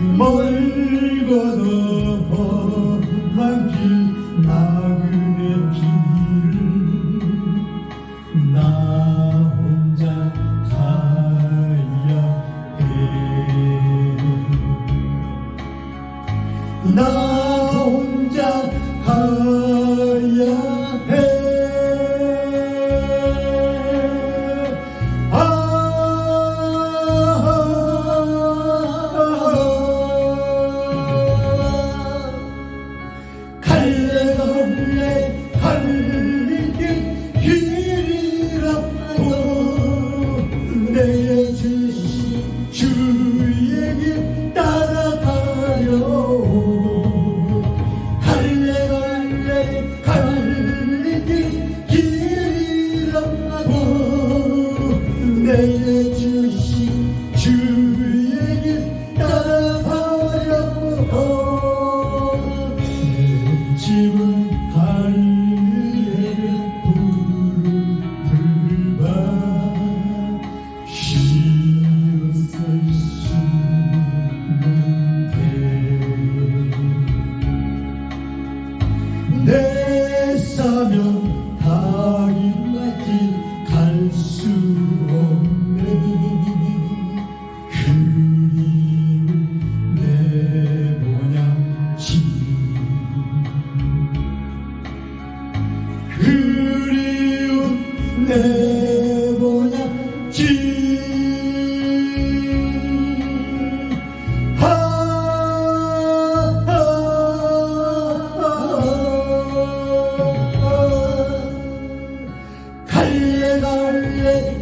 마을 가다 험한 길 나그네 길을 나 혼자 가야 해 나 혼자 가야 해. 내 사면 다리까지 갈 수 없네. 그리운 내 모양지 Yeah.